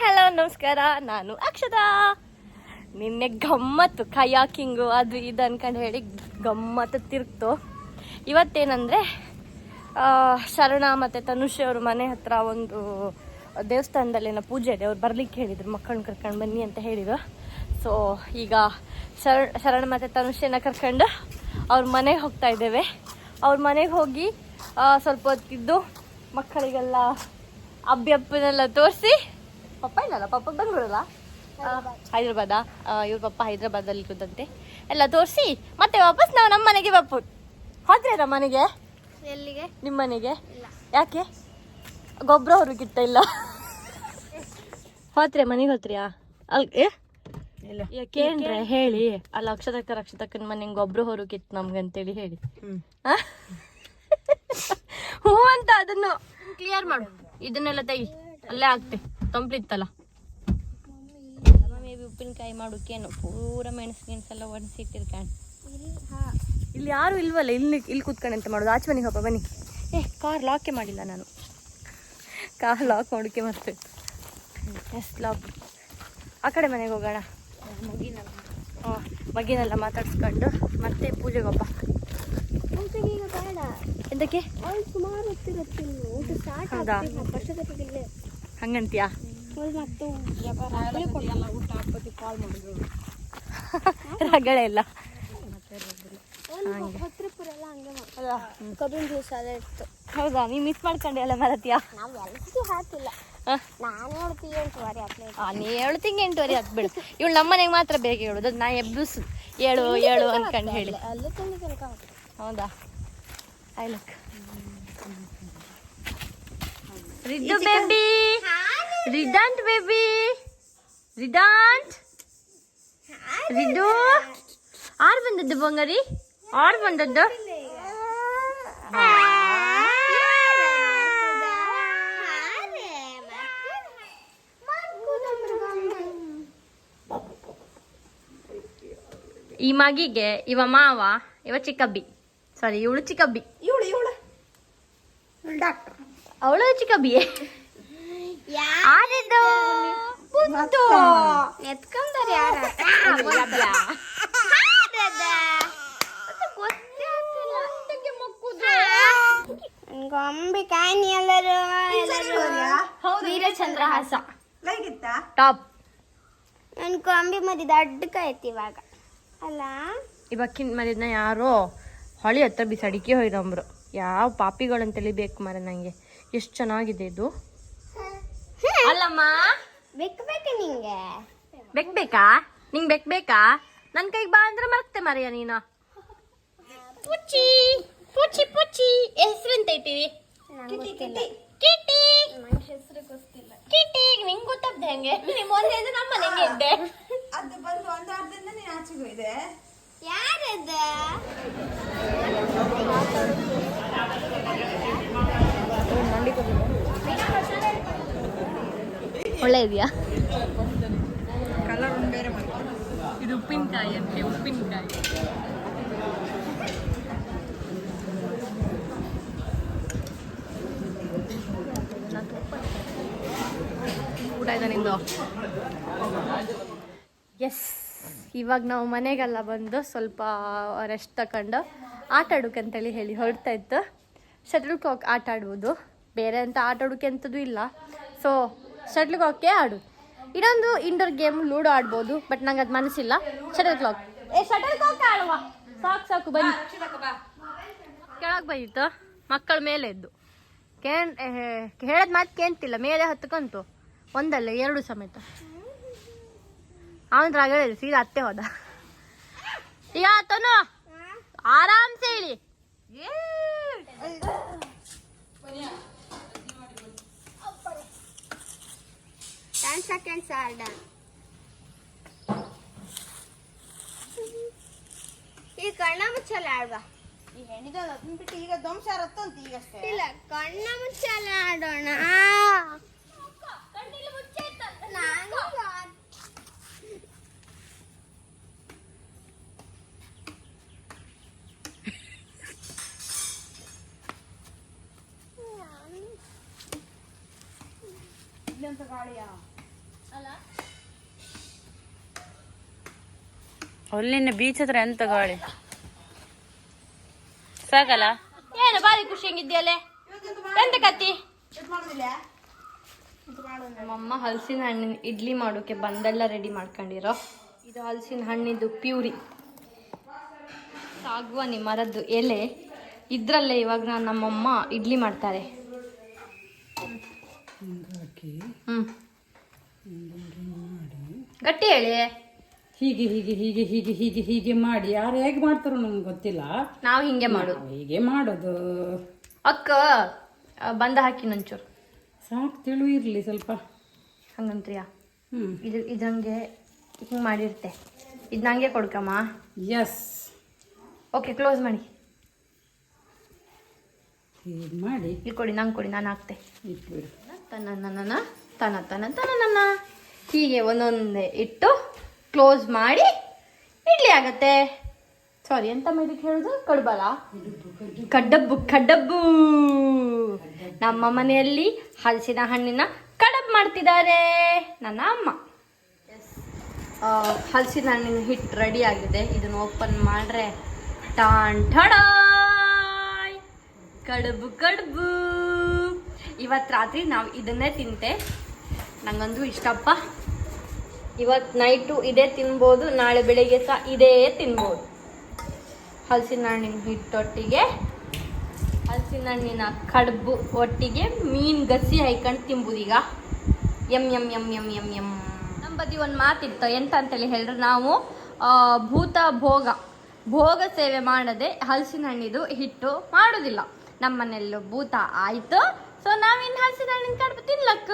Hello, ನಮಸ್ಕಾರ. ನಾನು ಅಕ್ಷತಾ. ನಿನ್ನೆ ಗಮ್ಮತ್ತು, ಕಯಾಕಿಂಗು, ಅದು ಇದು ಅನ್ಕೊಂಡು ಹೇಳಿ ಗಮ್ಮತ್ತು ತಿರುಗ್ತು. ಇವತ್ತೇನಂದರೆ ಶರಣ ಮತ್ತು ತನುಷ್ ಅವ್ರ ಮನೆ ಹತ್ರ ಒಂದು ದೇವಸ್ಥಾನದಲ್ಲಿ ಏನೋ ಪೂಜೆ ಇದೆ. ಅವ್ರು ಬರ್ಲಿಕ್ಕೆ ಹೇಳಿದ್ರು, ಮಕ್ಕಳನ್ನ ಕರ್ಕೊಂಡು ಬನ್ನಿ ಅಂತ ಹೇಳಿದ್ರು. ಸೊ ಈಗ ಶರಣ ಶರಣ ಮತ್ತು ತನುಷೇನ ಕರ್ಕೊಂಡು ಅವ್ರ ಮನೆಗೆ ಹೋಗ್ತಾ ಇದ್ದೇವೆ. ಅವ್ರ ಮನೆಗೆ ಹೋಗಿ ಸ್ವಲ್ಪ ಹೊತ್ತಿದ್ದು ಮಕ್ಕಳಿಗೆಲ್ಲ ಅಬ್ಬಿ ಅಪ್ಪನೆಲ್ಲ ತೋರಿಸಿ ಪಪ್ಪ ಇಲ್ಲಲ್ಲ ಪಪ್ಪ ಬೆಂಗಳೂರಲ್ಲ? ಹೈದ್ರಾಬಾದ. ಇವ್ರ ಪಪ್ಪ ಹೈದ್ರಾಬಾದಲ್ಲಿ ಇರೋದಂತೆ. ಎಲ್ಲ ತೋರಿಸಿ. ಮತ್ತೆ ವಾಪಸ್ ನಾವು ನಮ್ಮ ಮನೆಗೆ ಬಪ್ಪು ನಮ್ಮ ಮನೆಗೆ? ಎಲ್ಲಿಗೆ? ನಿಮ್ಮ ಮನೆಗೆ? ಯಾಕೆ? ಗೊಬ್ಬರ ಹೊರಗಿಟ್ಟ ಇಲ್ಲ. ಹೋತ್ರೆ ಮನೆಗೆ ಹೋತ್ರಿಯಾ ಅಲ್ ಏ? ಯಾಕೇನ್ರೆ ಹೇಳಿ. ಅಲ್ಲ ಅಕ್ಷತಕ್ಕ ರಕ್ಷತಕ್ಕನ ಮನೆಗೆ ಗೊಬ್ಬರ ಹೊರಗಿತ್ತು ನಮ್ಗೆ ಅಂತೇಳಿ ಹೇಳಿ ಆ? ಹ್ಞೂ ಅಂತ ಅದನ್ನು ಕ್ಲಿಯರ್ ಮಾಡು. ಇದನ್ನೆಲ್ಲ ತೆಗಿ. ಅಲ್ಲೇ ಆಗ್ತೆ ತಂಪ್ಲಿತ್ತಲ್ಲ? ಮೇಬಿ ಉಪ್ಪಿನಕಾಯಿ ಮಾಡೋಕೇನು ಪೂರ ಮೆಣಸು ಗಿಣಸೆಲ್ಲ ಒಣಸಿಟ್ಟಿರ್ಕಾಣ್ ಇಲ್ಲಿ ಯಾರು ಇಲ್ವಲ್ಲ? ಇಲ್ಲಿ ಇಲ್ಲಿ ಕೂತ್ಕೊಂಡು ಎಂತ ಮಾಡೋದು. ಆಚೆ ಮನೆಗೆ ಹೋಗ ಬನ್ನಿ. ಏ ಕಾರ್ ಲಾಕೇ ಮಾಡಿಲ್ಲ ನಾನು. ಕಾರ್ ಲಾಕ್ ಮಾಡೋಕ್ಕೆ ಮತ್ತೆ. ಎಸ್ ಲಾಕ್ ಆ ಕಡೆ ಮನೆಗೆ ಹೋಗೋಣ. ಹಾಂ ಮಗಿನೆಲ್ಲ ಮಾತಾಡ್ಸ್ಕೊಂಡು ಮತ್ತೆ ಪೂಜೆಗೆ ಹಬ್ಬ ಊಟಕ್ಕೆ ಈಗ ಬೇಡ. ಎಂತಕ್ಕೆ? ಅವ್ಳು ಸುಮಾರು ಹೌದಾ? ಹಂಗಂತೀಯಾ? ರಗಳೆ ಇಲ್ಲ ಹೊತ್ರಪುರ ಎಲ್ಲ ಹಂಗೆ. ಮಾಡ್ತಾರೆ. ಕಬ್ಬಿನ ಜ್ಯೂಸ್ ಅದೇ ಇತ್ತು. ಹೌದಾ? ನೀ ಮಿಸ್ ಮಾಡ್ಕೊಂಡೆ ಎಲ್ಲ ಮರತಿಯಾ? ನಾವು ಎಲ್ಲದಕ್ಕೂ ಹಾಕಿಲ್ಲ. ನಾನು ಹೇಳ್ತೀನಿ ಅಂತ ವಾರಿ ಹತ್ತನೇ ಆ ನೀ ಏಳು ತಿಂಗ್ ಎಂಟುವರೆ ಹತ್ತು ಬಿಡು ಇವಳು ನಮ್ಮನೆಗೆ ಮಾತ್ರ ಬೇಗ ಹೇಳೋದು. ಅದು ನಾ ಎಬ್ಬಿಸು. ಏಳು ಏಳು ಅನ್ಕೊಂಡು ಹೇಳಿ. ಅಲ್ಲೂ ತಿಂಡಿ ತನಕ ಹೌದಾ? ಐ ಲುಕ್ ರಿದ್ದು ಬೇಬಿ ರಿಡಾಂಟ್ ಬೇಬಿ ರಿಡಾಂಟ್ ರಿದ್ದು ಆರು ಬಂದದ್ದು ಬಂಗಾರಿ ಆರು ಬಂದದ್ದು ಈ ಮಗಿಗೆ ಇವ ಮಾವ ಇವ ಚಿಕ್ಕಬ್ಬಿ ಸಾರಿ ಇವಳು ಚಿಕ್ಕಬ್ಬಿ ಇವಳು ಇವಳು ಡಾಕ್ಟರ್ ಅವಳು ಚಿಕ್ಕಬ್ಬಿಯೇ ಆದಿದ್ದು ಪುತ್ತು ಎತ್ಕೊಂಡಾರ ಯಾರ? ಗೊಂಬೆ ಕಾಯಿ ಎಲ್ಲರೂ ಎಲ್ಲರೂ. ವೀರಚಂದ್ರಹಾಸ. ಟಾಪ್. ನನ್ ಗೊಂಬೆ ಮದಿ ದಡ್ಡಕಾಯ್ತು ಇವಾಗ. ಅಲ್ಲ? ಇವಕ್ಕಿನ ಮರಿದ್ನ ಯಾರೋ ಹೊಳಿ ಹತ್ರ ಬಿಸಾಡಿಕೆ ಹೋಯ್ದಂಬ್ರು ಯಾವ ಪಾಪಿಗಳಂತೇಳಿ ಬೇಕು ಮರ ನಂಗೆ. ಎಷ್ಟು ಚೆನ್ನಾಗಿದೆ ಇದು. ಅಲ್ಲಮ್ಮ. ಬೆಕ್ ಬೇಕು ನಿಂಗೆ. ಬೆಕ್ ಬೇಕಾ ನಿಂಗೆ ಬೆಕ್ ಬೇಕಾ ನನ್ನ ಕೈಗೆ ಬಾ ಅಂದ್ರೆ ಮರ್ತೆ ಮರೆಯ ನೀನು. ಪುಚ್ಚಿ ಪುಚ್ಚಿ ಪುಚ್ಚಿ ಹೆಸರು ಎಂತ ಇಟ್ಟಿರಿ ಕಿಟಿ ನಂಗೆ ಹೆಸರು ಗೊತ್ತಿಲ್ಲ. ಕಿಟಿ ನಿಂಗೆ ಗೊತ್ತಾಗ್ದೆ ಹೆಂಗೆ? ನಿಮ್ಮ ಒಂದೇ ಇದು ನಮ್ಮ ಮನೆಗೆ ಇದ್ದೆ? ಅದು ಬಂದು ಒಂದು ಅರ್ಧದಿಂದ ನೀನು ಆಚೆಗೂ ಇದೆ. ಯಾರದ? ಒಳ್ಳೆ ಇದೆಯಾ? ಇದು ಉಪ್ಪಿನಕಾಯಿ ಅಂತೆ ಉಪ್ಪಿನಕಾಯಿ. ಊಟ ಆಯ್ತಾ ನಿಂದು? ಎಸ್ ಇವಾಗ ನಾವು ಮನೆಗೆಲ್ಲ ಬಂದು ಸ್ವಲ್ಪ ರೆಸ್ಟ್ ತಗೊಂಡು ಆಟ ಆಡೋಕ್ಕಂತೇಳಿ ಹೇಳಿ ಹೊರಡ್ತಾ ಇತ್ತು. ಶಟಲ್ ಕಾಕ್ ಆಟ ಆಡ್ಬೋದು. ಬೇರೆ ಅಂತ ಆಟ ಆಡೋಕೆ ಅಂಥದ್ದು ಇಲ್ಲ. ಸೊ ಶಟಲ್ ಕಾಕೇ ಆಡು. ಇನ್ನೊಂದು ಇಂಡೋರ್ ಗೇಮ್ ಲೂಡೋ ಆಡ್ಬೋದು ಬಟ್ ನಂಗೆ ಅದು ಮನಸ್ಸಿಲ್ಲ ಶಟಲ್ ಕ್ಲಾಕ್ ಏ ಶಟಲ್ ಕಾಕ್ ಆಡುವ. ಸಾಕು ಸಾಕು, ಬನ್ನಿ. ಕೆಳಗೆ ಬಂದಿತ್ತು ಮಕ್ಕಳ ಮೇಲೆ ಎದ್ದು. ಕೇಳ್ ಹೇಳದ್ ಮಾತು ಕೇಂತಿಲ್ಲ ಮೇಲೆ ಹತ್ಕಂತು. ಒಂದಲ್ಲ, ಎರಡು ಸಮೇತ. ಅವನ ಹೇಳಿದ್ರು ಸೀದಾ ಅತ್ತೆ ಹೋದ. ಈಗ ಆತನು? ಆರಾಮ್ಸೆ ಹೇಳಿ ಟೆನ್ ಸೆಕೆಂಡ್ಸ್ ಆರ್ ಡನ್ ಈ ಕಣ್ಣ ಮುಚ್ಚಲ್ಲ ಆಡುವ ಈ ಹೆಣ್ಣಿದ ಅದನ್ನ ಬಿಟ್ಟು ಈಗ ಧ್ವಂಸಾರ ಹತ್ತಂತ ಈಗಷ್ಟೇ ಇಲ್ಲ ಕಣ್ಣ ಮುಚ್ಚಲ್ಲ ಆಡೋಣ ನಾನು ಇಲ್ಲಂತ ಗಾಳಿಯ ಅಲ್ಲಿನ ಬೀಚ್ ಹತ್ರ ಎಂತ ಗಾಳಿ? ಸಾಕಲ್ಲ? ಏನು ಬಾರಿ ಖುಷಿ ಹಂಗಿದ್ಯಾಲೆ ಎಂತ ಕತ್ತಿ? ನಮ್ಮಮ್ಮ ಹಲಸಿನ ಹಣ್ಣಿನ ಇಡ್ಲಿ ಮಾಡೋಕೆ ಬಂದೆಲ್ಲ ರೆಡಿ ಮಾಡ್ಕೊಂಡಿರೋ. ಇದು ಹಲಸಿನ ಹಣ್ಣಿದ್ದು ಪ್ಯೂರಿ. ಸಾಗುವಾನಿ ಮರದ್ದು ಎಲೆ. ಇದರಲ್ಲೇ ಇವಾಗ ನಮ್ಮಮ್ಮ ಇಡ್ಲಿ ಮಾಡ್ತಾರೆ. ಗಟ್ಟಿ ಹೇಳಿ. ಹೀಗೆ ಹೀಗೆ ಹೀಗೆ ಹೀಗೆ ಹೀಗೆ ಹೀಗೆ ಮಾಡಿ. ಯಾರು ಹೇಗೆ ಮಾಡ್ತಾರೋ ನಮ್ಗೆ ಗೊತ್ತಿಲ್ಲ. ನಾವು ಹಿಂಗೆ ಮಾಡೋದು ನಾವು ಹೀಗೆ ಮಾಡೋದು. ಅಕ್ಕ ಆ, ಬಂದ ಹಾಕಿ ನಂಚೂರು. ಸಾಕು ತಿಳು ಇರಲಿ ಸ್ವಲ್ಪ. ಹಂಗಂತ್ರಿಯ? ಹ್ಞೂ ಇದು ಇದಂಗೆ ಹಿಂಗೆ ಮಾಡಿರ್ತೆ. ಇದು ನಂಗೆ ಕೊಡ್ಕಮ್ಮ. ಎಸ್ ಓಕೆ ಕ್ಲೋಸ್ ಮಾಡಿ. ಹೀಗೆ ಮಾಡಿ. ಇಲ್ಲಿ ಕೊಡಿ ನಂಗೆ ಕೊಡಿ ನಾನು ಹಾಕ್ತೆ. ಇಟ್ಬಿಡು. ತನ ನನ್ನ ತನ ತನ ತನ ನನ್ನ ಹೀಗೆ ಒಂದೊಂದೇ ಇಟ್ಟು ಕ್ಲೋಸ್ ಮಾಡಿ ಇಡ್ಲಿ ಆಗತ್ತೆ. ಸಾರಿ ಎಂತ ಇದಕ್ಕೆ ಹೇಳುದು? ಕಡ್ಬಲ. ಕಡ್ಡಬ್ಬು ಕಡ್ಡಬ್ಬು. ನಮ್ಮ ಮನೆಯಲ್ಲಿ ಹಲಸಿನ ಹಣ್ಣಿನ ಕಡಬ್ ಮಾಡ್ತಿದ್ದಾರೆ. ನನ್ನ ಅಮ್ಮ. ಹಲಸಿನ ಹಣ್ಣಿನ ಹಿಟ್ಟು ರೆಡಿ ಆಗಿದೆ. ಇದನ್ನು ಓಪನ್ ಮಾಡ್ರೆ ಠಡ ಕಡುಬು ಕಡುಬು. ಇವತ್ತು ರಾತ್ರಿ ನಾವು ಇದನ್ನೇ ತಿಂತೆ. ನಂಗಂತೂ ಇಷ್ಟಪ್ಪ. ಇವತ್ತು ನೈಟು ಇದೇ ತಿನ್ಬೋದು, ನಾಳೆ ಬೆಳಿಗ್ಗೆ ಸಹ ಇದೇ ತಿನ್ಬೋದು. ಹಲಸಿನ ಹಣ್ಣಿನ ಹಿಟ್ಟೊಟ್ಟಿಗೆ, ಹಲಸಿನ ಹಣ್ಣಿನ ಕಡುಬು ಒಟ್ಟಿಗೆ ಮೀನು ಗಸಿ ಹಾಯ್ಕೊಂಡು ತಿನ್ಬೋದು ಈಗ. ಎಂ ಎಂ ಎಂ ಎಂ ಎಂ ಎಂ ನಮ್ಮ ಬದಿ ಒಂದು ಮಾತಿತ್ತು, ಎಂತ ಅಂತೇಳಿ ಹೇಳ್ರಿ ನಾವು? ಭೂತ ಭೋಗ. ಭೋಗ ಸೇವೆ ಮಾಡದೆ ಹಲಸಿನ ಹಣ್ಣಿದು ಹಿಟ್ಟು ಮಾಡೋದಿಲ್ಲ. ನಮ್ಮ ಮನೆಯಲ್ಲೂ ಭೂತ ಆಯಿತು ಸೊ ನಾವಿನ್ನು ಹಲಸಿನ ಹಣ್ಣಿನ ಕಡುಬು ತಿನ್ಲಕ್ಕ.